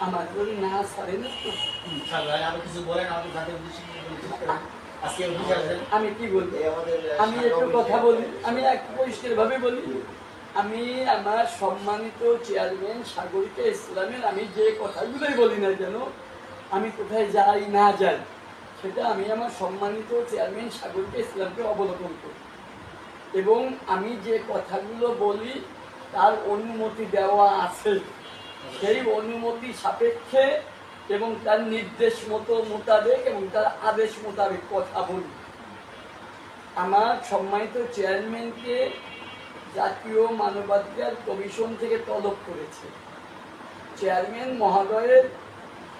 আমার না আরও কিছু বলেন আমাদের আমি কি বলব আমি একটু কথা বলি আমি এক পরিষ্কার ভাবে বলি। আমি আমার সম্মানিত চেয়ারম্যান সাগরিকা ইসলামের আমি যে কথাগুলোই বলি না কেন আমি কোথায় যাই না যাই সেটা আমি আমার সম্মানিত চেয়ারম্যান সাগরিকা ইসলামকে অবলোকন করি। এবং আমি যে কথাগুলো বলি তার অনুমতি দেওয়া আছে। সেই অনুমতি সাপেক্ষে এবং তার নির্দেশ মতো মোতাবেক এবং তার আদেশ মোতাবেক কথা বলি। আমার সম্মানিত চেয়ারম্যানকে জাতীয় মানবাধিকার কমিশন থেকে তলব করেছে। চেয়ারম্যান মহোদয়ের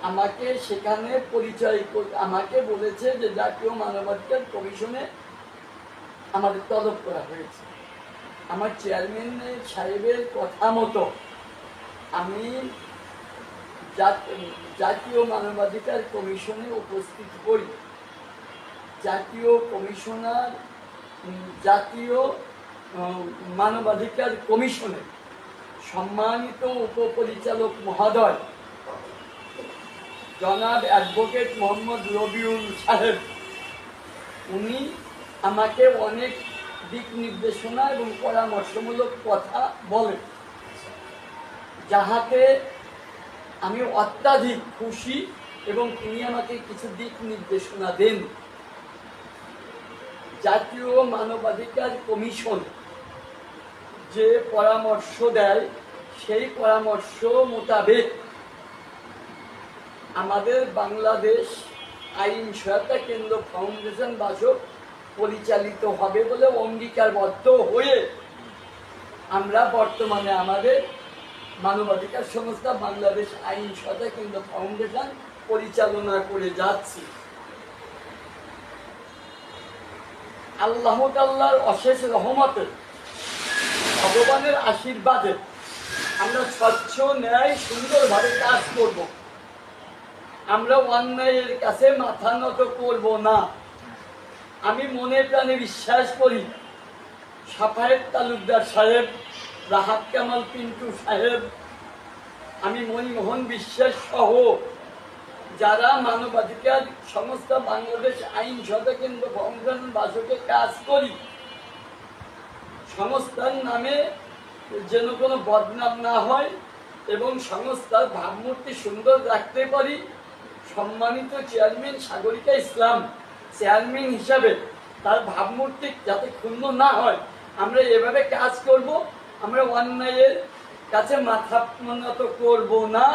আমাকে সেখানে পরিচয় আমাকে বলেছে যে জাতীয় মানবাধিকার কমিশনে আমাদের তলব করা হয়েছে। আমার চেয়ারম্যান সাহেবের কথা মতো আমি জাতীয় মানবাধিকার কমিশনে উপস্থিত করি জাতীয় কমিশনার জাতীয় মানবাধিকার কমিশনে সম্মানিত উপপরিচালক মহোদয়, জনাব অ্যাডভোকেট মোহাম্মদ রবিউল সাহেব, উনি আমাকে অনেক দিক নির্দেশনা এবং পরামর্শমূলক কথা বলেন। যাহাতে আমি অত্যাধিক খুশি এবং তিনি আমাকে কিছু দিক নির্দেশনা দেন। জাতীয় মানবাধিকার কমিশন যে পরামর্শ দেয়, সেই পরামর্শ মোতাবেক আমাদের বাংলাদেশ আইন সহায়তা কেন্দ্র ফাউন্ডেশন বাসক পরিচালিত হবে বলে অঙ্গীকারবদ্ধ হয়ে আমরা বর্তমানে আমাদের মানবাধিকার সংস্থা বাংলাদেশ আইন সহায়তা কেন্দ্র ফাউন্ডেশন পরিচালনা করে যাচ্ছি। আল্লাহ তাল্লাহর অশেষ রহমতে, ভগবানের আশীর্বাদে আমরা স্বচ্ছ, ন্যায়, সুন্দরভাবে কাজ করব। আমরা অন্যায়ের কাছে মাথা নত করব না। আমি মনে প্রাণে বিশ্বাস করি, সাফায়েত তালুকদার সাহেব রাহাত কামাল পিন্টু সাহেব, আমি মনমোহন বিশ্বাস সহ যারা মানবাধিকার সংস্থা বাংলাদেশ আইন সদা কেন্দ্র ফাউন্ডেশন বাসকে কাজ করি সংস্থার নামে যেন কোনো বদনাম না হয় এবং সংস্থার ভাবমূর্তি সুন্দর রাখতে পারি, সম্মানিত চেয়ারম্যান সাগরিকা ইসলাম, চেয়ারম্যান হিসাবে তার ভাবমূর্তি যাতে ক্ষুণ্ণ না হয়, আমরা এভাবে কাজ করব। আমরা অন্যায়ের কাছে মাথা নত করব না।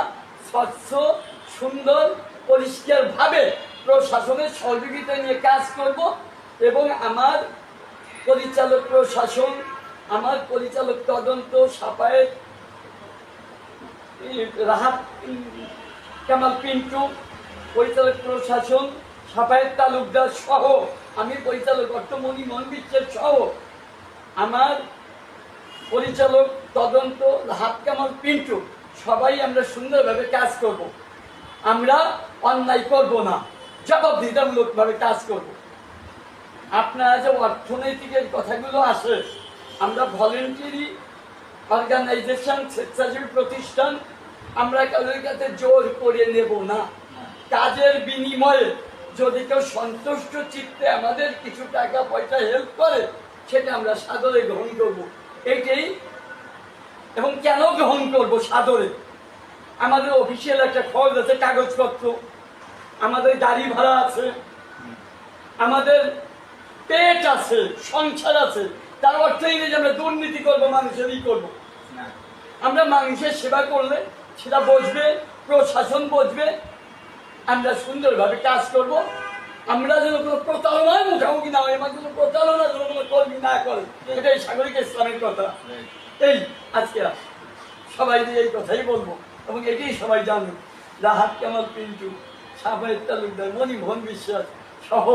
স্বচ্ছ, সুন্দর, পরিষ্কারভাবে প্রশাসনের সহযোগিতা নিয়ে কাজ করব এবং আমার পরিচালক প্রশাসন, আমার পরিচালক তদন্ত সাপায়ের রাহাত কামাল পিন্টু, পরিচালক প্রশাসন সাপায়ের তালুকদার সহ, আমি পরিচালক অর্থমণি মন বিশ্বের সহ, আমার পরিচালক, তদন্ত, হাত কামাল, পিন্টু, সবাই আমরা সুন্দরভাবে কাজ করব। আমরা অন্যায় করব না জবাবদিহিতামূলকভাবে কাজ করব। আপনারা যে অর্থনৈতিকের কথাগুলো আসে, আমরা ভলেন্টারি অর্গানাইজেশন, স্বেচ্ছাসেবী প্রতিষ্ঠান, আমরা কারোর কাছে জোর করে নেব না কাজের বিনিময়ে যদি কেউ সন্তুষ্ট চিত্তে আমাদের কিছু টাকা পয়সা হেল্প করে, সেটা আমরা সাদরে গ্রহণ করব এটাই এবং কেন গ্রহণ করব সাদরে? আমাদের অফিসিয়াল একটা খরচ আছে কাগজপত্র। আমাদের গাড়ি ভাড়া আছে। আমাদের পেট আছে সংসার আছে। তার অর্থ এই যে আমরা দুর্নীতি করব মানুষেরই করব। না। আমরা মানুষের সেবা করলে সেটা বসবে প্রশাসন বসবে। আমরা সুন্দরভাবে কাজ করব। আমরা যেন কোনো প্রতারণায় মুখোমুখি না হয় আমার কোনো প্রতারণা যেন কোনো কর্মী না করে। এটাই সাগরিক ইসলামের কথা। এই, আজকে সবাই এই কথাই বলব, এবং এটাই সবাই জানুন রাহাত কামাল পিন্টু সাফায়েত তালুকদার মণিমোহন বিশ্বাস সহ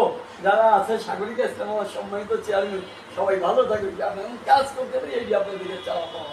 যারা আছে সাগরিক ইসলাম, আমার সম্মানিত চেয়ারম্যান, সবাই ভালো থাকবে আপনার কাজ করতে পারি, এই আপনাদেরকে চাওয়া পাওয়া।